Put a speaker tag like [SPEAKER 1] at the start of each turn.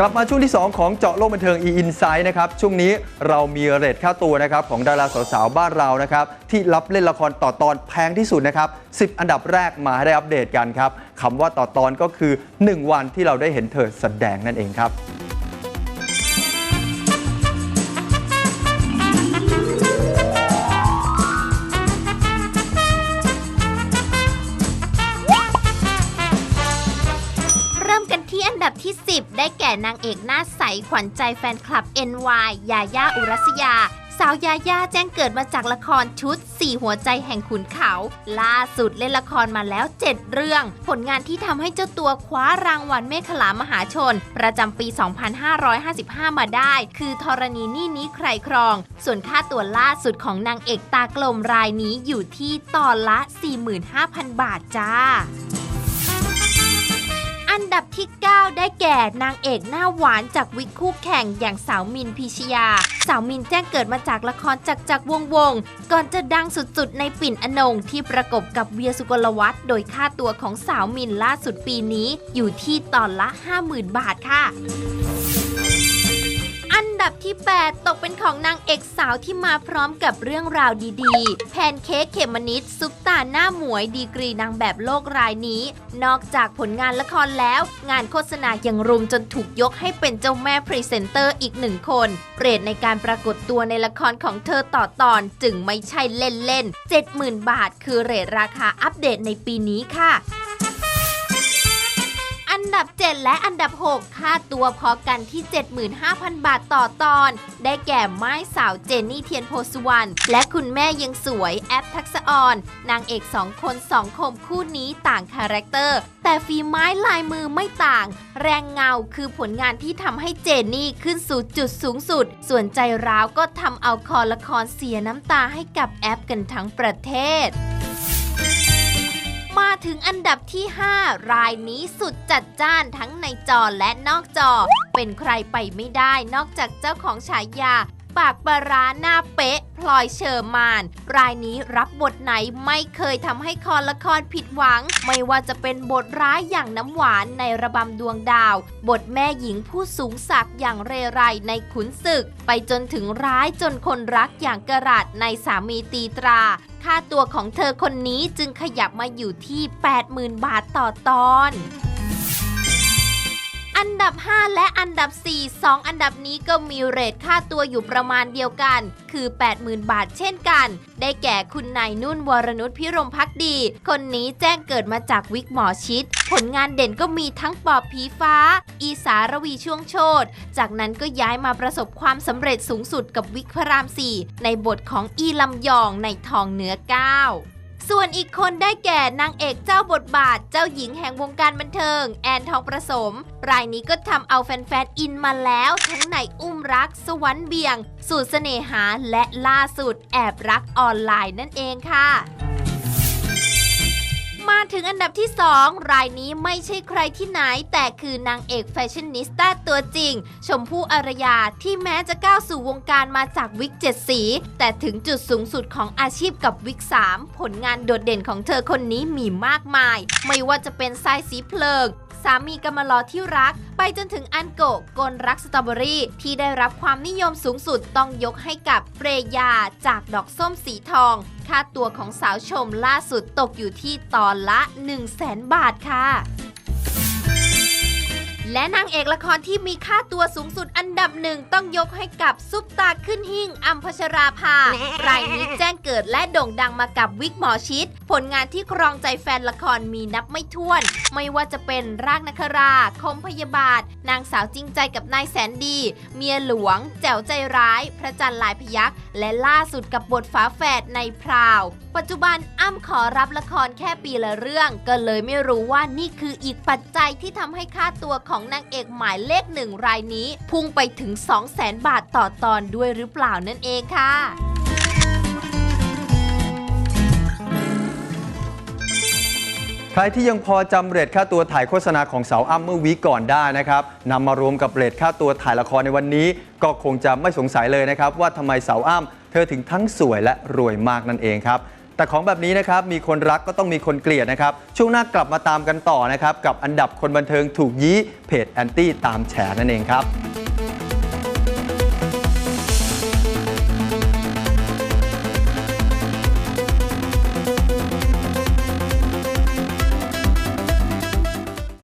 [SPEAKER 1] กลับมาช่วงที่ 2 ของเจาะโลกบันเทิง e insight นะครับช่วงนี้เรามีเรทค่าตัวนะครับของดาราสาวๆบ้านเรานะครับที่รับเล่นละครต่อตอนแพงที่สุดนะครับ10 อันดับแรกมาให้ได้อัปเดตกันครับคำว่าต่อตอนก็คือ 1 วันที่เราได้เห็นเธอแสดงนั่นเองครับ
[SPEAKER 2] ดับที่ 10 ได้แก่นางเอกหน้าใส ขวัญใจแฟนคลับ NY ยาย่าอุรัสยา สาวยาย่าแจ้งเกิดมาจากละครชุด 4 หัวใจแห่งขุนเขา ล่าสุดเล่นละครมาแล้ว 7 เรื่อง ผลงานที่ทำให้เจ้าตัวคว้ารางวัลเมฆขลามหาชน ประจำปี 2555 มาได้ คือธรณีนี่นี้ใครครอง ส่วนค่าตัวล่าสุดของนางเอกตากลมรายนี้อยู่ที่ตอนละ 45,000 บาทจ้า ดับที่ 9 ได้แก่นางเอกหน้าหวานจากวิกคู่แข่งอย่างสาวมินพิชยา สาวมินแจ้งเกิดมาจากละครจักจักรวงวง ก่อนจะดังสุดๆ ในปิ่นอนงที่ประกบกับเวียสุกลวัตโดยค่าตัวของสาวมินล่าสุดปีนี้อยู่ที่ตอนละ 50,000 บาทค่ะ อันดับที่ 8 ตกเป็นของนางเอกสาวที่มาพร้อมกับเรื่องราวดีๆ แพนเค้กเขมมนิดซุปตาหน้าหมวยดีกรีนางแบบโลกรายนี้ นอกจากผลงานละครแล้ว งานโฆษณายังรุมจนถูกยกให้เป็นเจ้าแม่พรีเซนเตอร์อีกหนึ่งคนเรทในการปรากฏตัวในละครของเธอต่อตอนจึงไม่ใช่เล่นๆ70,000 บาท คือเรทราคาอัปเดตในปีนี้ค่ะ ดับ 7 และอันดับ 6 ค่าตัวพอกันที่ 75,000 บาทต่อตอน ได้แก่ไม้สาวเจนนี่เทียนโพสุวรรณและคุณแม่ยังสวยแอปทักษะออนนางเอกสองคนสองคมคู่นี้ต่างคาแรคเตอร์ แต่ฝีไม้ลายมือไม่ต่าง แรงเงาคือผลงานที่ทำให้เจนนี่ขึ้นสู่จุดสูงสุด ส่วนใจร้าวก็ทำเอาคอละครเสียน้ำตาให้กับแอปกันทั้งประเทศ ถึงอันดับที่ 5 รายนี้สุดจัดจ้านทั้งในจอและนอกจอ เป็นใครไปไม่ได้นอกจากเจ้าของฉายา ปากปร้าหน้าเป๊ะ พลอยเชอร์มาน รายนี้รับบทไหนไม่เคยทำให้คอละครผิดหวัง ไม่ว่าจะเป็นบทร้ายอย่างน้ำหวานในระบำดวงดาว บทแม่หญิงผู้สูงศักดิ์อย่างเรไรในขุนศึก ไปจนถึงร้ายจนคนรักอย่างกระราดในสามีตีตราค่าตัวของเธอคนนี้จึงขยับมาอยู่ที่ 80,000 บาทต่อตอน อันดับ 5 และอันดับ 4 2 อันดับนี้ก็มีเรทค่าตัวอยู่ประมาณเดียวกัน คือ 80,000 บาทเช่นกัน ได้แก่คุณนายนุ่นวรนุชพิรมพักดี คนนี้แจ้งเกิดมาจากวิกหมอชิด ผลงานเด่นก็มีทั้งปอบผีฟ้า อีสารวีช่วงโชตจากนั้นก็ย้ายมาประสบความสำเร็จสูงสุดกับวิกพระราม 4 ในบทของอีลำยองในทองเหนือเก้า ส่วนอีกคนได้แก่นางเอกเจ้าบทบาท เจ้าหญิงแห่งวงการบันเทิง แอนทองประสม รายนี้ก็ทำเอาแฟนๆอินมาแล้ว ทั้งในอุ้มรัก สวรรค์เบียง สูตรเสน่หาและล่าสุดแอบรักออนไลน์นั่นเองค่ะ มาถึงอันดับที่ 2 รายนี้ไม่ใช่ใครที่ไหน แต่คือนางเอกแฟชั่นนิสต้าตัวจริง ชมพู่อารยาที่แม้จะก้าวสู่วงการมาจากวิกเจ็ดสี แต่ถึงจุดสูงสุดของอาชีพกับวิก3ผลงานโดดเด่นของเธอคนนี้มีมากมาย ไม่ว่าจะเป็นสายสีเพลิง สามีกำมะลอที่รัก ไปจนถึงอันโกะกลรักสตรอเบอรี่ ที่ได้รับความนิยมสูงสุดต้องยกให้กับเปรยาจากดอกส้มสีทอง ค่าตัวของสาวชมล่าสุดตกอยู่ที่ตอนละ 1 0 0 0 0แสนบาทค่ะ และนางเอกละครที่มีค่าตัวสูงสุดอันดับหนึ่งต้องยกให้กับซุปตาขึ้นหิ่งอัมพชราภารายนี้แจ้งเกิดและโด่งดังมากับวิกหมอชิด ผลงานที่ครองใจแฟนละครมีนับไม่ถ้วน ไม่ว่าจะเป็นรากนครา คมพยาบาท นางสาวจริงใจกับนายแสนดี เมียหลวง แจ๋วใจร้าย พระจันทร์ลายพยักและล่าสุดกับบทฝาแฝดในพราว ปัจจุบันอ้ำขอรับละครแค่ปีละเรื่อง ก็เลยไม่รู้ว่านี่คืออีกปัจจัยที่ทำให้ค่าตัวของของนางเอกหมายเลขหนึ่งรายนี้ พุ่งไปถึง 2 0 0แสนบาทต่อตอนด้วยหรือเปล่านั่นเองค่ะ
[SPEAKER 1] ใครที่ยังพอจำเรทค่าตัวถ่ายโฆษณาของสาวอ้ำเมื่อวีก่อนได้นะครับนำมารวมกับเรทค่าตัวถ่ายละครในวันนี้ ก็คงจะไม่สงสัยเลยนะครับ ว่าทำไมสาวอ้ำเธอถึงทั้งสวยและรวยมากนั่นเองครับ แต่ของแบบนี้นะครับมีคนรักก็ต้องมีคนเกลียดนะครับ ช่วงหน้ากลับมาตามกันต่อนะครับ กับอันดับคนบันเทิงถูกยี้เพจแอนตี้ตามแฉนั่นเองครับ